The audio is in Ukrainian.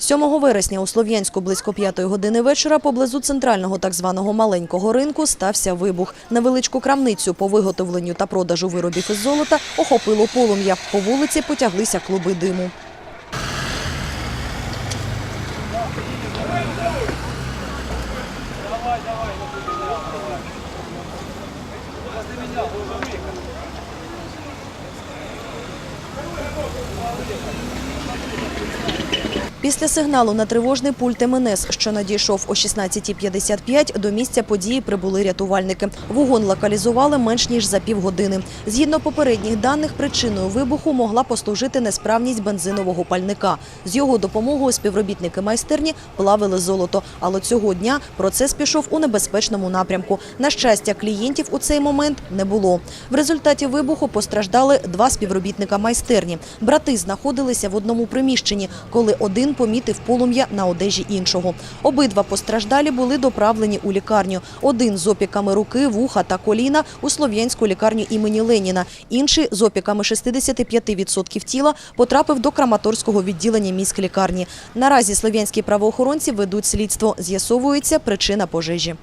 7 вересня у Слов'янську близько 5 години вечора поблизу центрального так званого маленького ринку стався вибух. Невеличку крамницю по виготовленню та продажу виробів із золота охопило полум'я. По вулиці потяглися клуби диму. Після сигналу на тривожний пульт МНС, що надійшов о 16.55, до місця події прибули рятувальники. Вогонь локалізували менш ніж за півгодини. Згідно попередніх даних, причиною вибуху могла послужити несправність бензинового пальника. З його допомогою співробітники майстерні плавили золото. Але цього дня процес пішов у небезпечному напрямку. На щастя, клієнтів у цей момент не було. В результаті вибуху постраждали два співробітника майстерні. Брати знаходилися в одному приміщенні, коли один помітив полум'я на одежі іншого. Обидва постраждалі були доправлені у лікарню. Один з опіками руки, вуха та коліна у Слов'янську лікарню імені Леніна. Інший з опіками 65% тіла потрапив до Краматорського відділення міськлікарні. Наразі слов'янські правоохоронці ведуть слідство. З'ясовується причина пожежі.